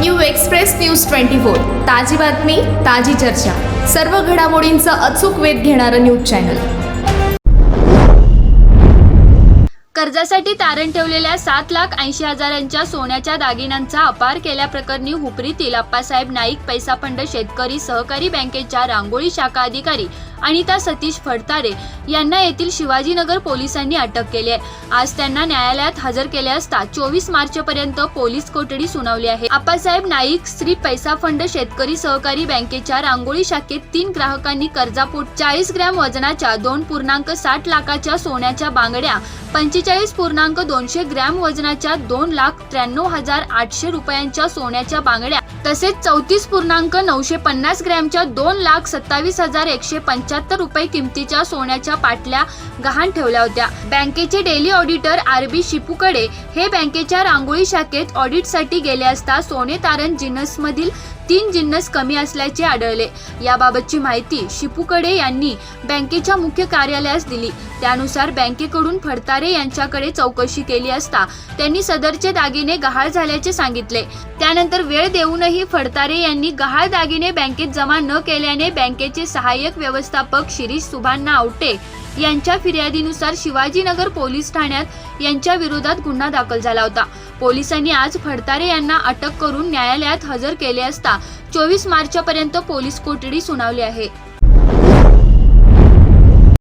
New Express News twenty four. ताजी बातमी ताजी चर्चा. सर्व घडामोडींचा अचूक वेध घेणारं न्यूज चॅनल. कर्जासाठी तारण ठेवलेल्या सात लाख ऐंशी हजारांच्या सोन्याच्या दागिन्यांचा अपार केल्याप्रकरणी हुपरीतील अप्पासाहेब नाईक पैसा फंड शेतकरी सहकारी बँकेच्या रांगोळी शाखा अधिकारी अनिता सतीश फडतारे यांना येथील शिवाजीनगर पोलिसांनी अटक केली आहे. आज त्यांना न्यायालयात हजर केले असता चोवीस मार्च पर्यंत पोलीस कोठडी सुनावली आहे. आप्पासाहेब नाईक श्री पैसा फंड शेतकरी सहकारी बँकेच्या रांगोळी शाखेत तीन ग्राहकांनी कर्जापोट चाळीस ग्रॅम वजनाच्या दोन पूर्णांक साठ लाखाच्या सोन्याच्या बांगड्या पंचेचाळीस पूर्णांक दोनशे ग्रॅम वजनाच्या दोन लाख त्र्याण्णव हजार आठशे रुपयांच्या सोन्याच्या बांगड्या तसेच चौतीस पूर्णांक नऊशे पन्नास ग्रॅमच्या दोन लाख सत्तावीस हजार एकशे पंच्याहत्तर रुपये किमतीच्या सोन्याच्या पाटल्या गहाण ठेवल्या होत्या. बँकेचे डेली ऑडिटर आर बी शिपूकडे हे बँकेच्या रांगोळी शाखेत ऑडिटसाठी गेले असता सोने तारण जिन्नसमधील तीन जिन्नस कमी असल्याचे आढळले. याबाबतची माहिती शिपूकडे यांनी बँकेच्या मुख्य कार्यालयास दिली. त्यानुसार बँकेकडून फडतारे यांच्याकडे चौकशी केली असता त्यांनी सदरचे दागिने गहाळ झाल्याचे सांगितले. त्यानंतर वेळ देऊनही फडतारे यांनी गहाळ दागिने बँकेत जमा न केल्याने बँकेचे सहाय्यक व्यवस्थापक शिरीष सुभान्ना आवटे यांच्या फिर्यादीनुसार शिवाजीनगर पोलीस ठाण्यात यांच्या विरोधात गुन्हा दाखल झाला होता. पोलिसांनी आज फडतारे यांना अटक करून न्यायालयात हजर केले असता चोवीस मार्चपर्यंत पोलीस कोठडी सुनावली आहे.